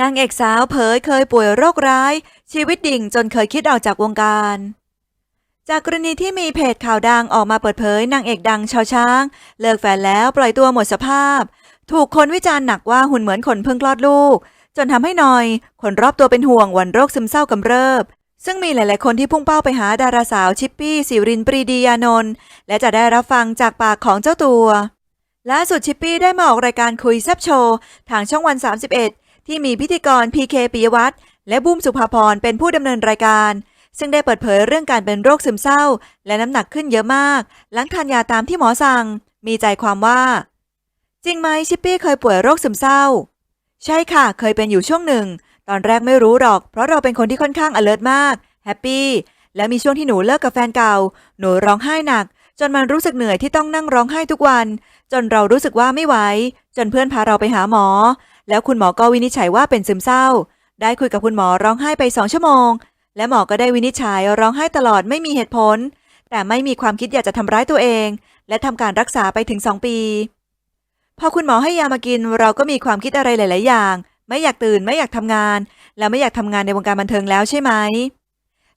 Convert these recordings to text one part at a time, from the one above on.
นางเอกสาวเผยเคยป่วยโรคร้าย ชีวิตดิ่งจนเคยคิดออกจากวงการ จากกรณีที่มีเพจข่าวดังออกมาเปิดเผยนางเอกดังชาวช้าง เลิกแฟนแล้วปล่อยตัวหมดสภาพ ถูกคนวิจารณ์หนักว่าหุ่นเหมือนคนเพิ่งคลอดลูก จนทำให้หน่อย คนรอบตัวเป็นห่วงวันโรคซึมเศร้ากำเริบ ซึ่งมีหลาย ๆ คนที่พุ่งเป้าไปหาดาราสาวชิปปี้สิรินปรีดียานนท์และจะได้รับฟังจากปากของเจ้าตัวล่าสุดชิปปี้ได้มาออกรายการคุยแซบโชว์ทางช่องวัน 31 ที่มีพิธีกรพีเคปิยวัฒน์และบุ้มสุภาพรเป็นผู้ดำเนินรายการ ซึ่งได้เปิดเผยเรื่องการเป็นโรคซึมเศร้า และน้ำหนักขึ้นเยอะมาก หลังทานยาตามที่หมอสั่ง มีใจความว่า จริงไหมชิปปี้เคยป่วยโรคซึมเศร้า ใช่ค่ะ เคยเป็นอยู่ช่วงหนึ่ง ตอนแรกไม่รู้หรอก เพราะเราเป็นคนที่ค่อนข้าง alert มากแฮปปี้และมีช่วงที่หนูเลิกกับแฟนเก่า หนูร้องไห้หนัก จนมันรู้สึกเหนื่อยที่ต้องนั่งร้องไห้ทุกวัน จนเรารู้สึกว่าไม่ไหว จนเพื่อนพาเราไปหาหมอ แล้วคุณหมอก็วินิจฉัยว่าเป็นซึมเศร้า ได้คุยกับคุณหมอร้องไห้ไปสองชั่วโมง และหมอก็ได้วินิจฉัยร้องไห้ตลอดไม่มีเหตุผล แต่ไม่มีความคิดอยากจะทำร้ายตัวเอง และทำการรักษาไปถึงสองปี พอคุณหมอให้ยามากินเราก็มีความคิดอะไรหลาย ๆ อย่าง ไม่อยากตื่นไม่อยากทำงาน แล้วไม่อยากทำงานในวงการบันเทิงแล้วใช่ไหม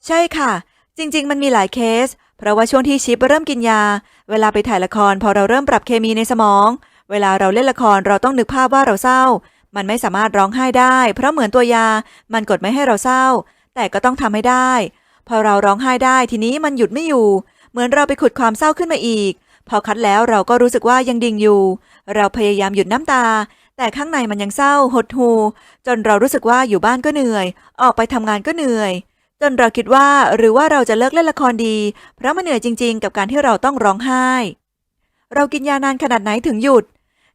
ใช่ค่ะ จริง ๆ มันมีหลายเคส เพราะว่าช่วงที่ชิปเริ่มกินยา เวลาไปถ่ายละครพอเราเริ่มปรับเคมีในสมอง เวลาเราเล่นละครเราต้องนึกภาพว่าเราเศร้า มันไม่สามารถร้องไห้ได้ เพราะเหมือนตัวยา มันกดไม่ให้เราเศร้า แต่ก็ต้องทำให้ได้ พอเราร้องไห้ได้ทีนี้มันหยุดไม่อยู่ เหมือนเราไปขุดความเศร้าขึ้นมาอีก พอคัดแล้วเราก็รู้สึกว่ายังดิ่งอยู่ เราพยายามหยุดน้ำตา แต่ข้างในมันยังเศร้าหดหูจนเรารู้สึกว่าอยู่บ้านก็เหนื่อย ออกไปทำงานก็เหนื่อย จนเราคิดว่าหรือว่าเราจะเลิกเล่นละครดี เพราะมันเหนื่อยจริง ๆ กับการที่เราต้องร้องไห้ เรากินยานานขนาดไหนถึงหยุด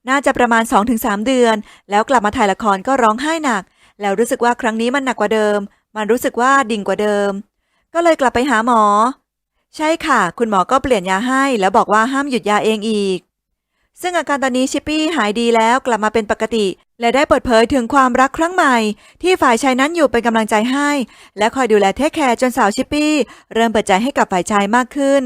น่าจะประมาณ 2-3 เดือน แล้วกลับมาถ่ายละครก็ร้องไห้หนัก แล้วรู้สึกว่าครั้งนี้มันหนักกว่าเดิม มันรู้สึกว่าดิ่งกว่าเดิม ก็เลยกลับไปหาหมอ ใช่ค่ะ คุณหมอก็เปลี่ยนยาให้ แล้วบอกว่าห้ามหยุดยาเองอีก ซึ่งอาการตอนนี้ชิปปี้หายดีแล้วกลับมาเป็นปกติ และได้เปิดเผยถึงความรักครั้งใหม่ ที่ฝ่ายชายนั้นอยู่เป็นกำลังใจให้ และคอยดูแลเทคแคร์จนสาวชิปปี้เริ่มเปิดใจให้กับฝ่ายชายมากขึ้น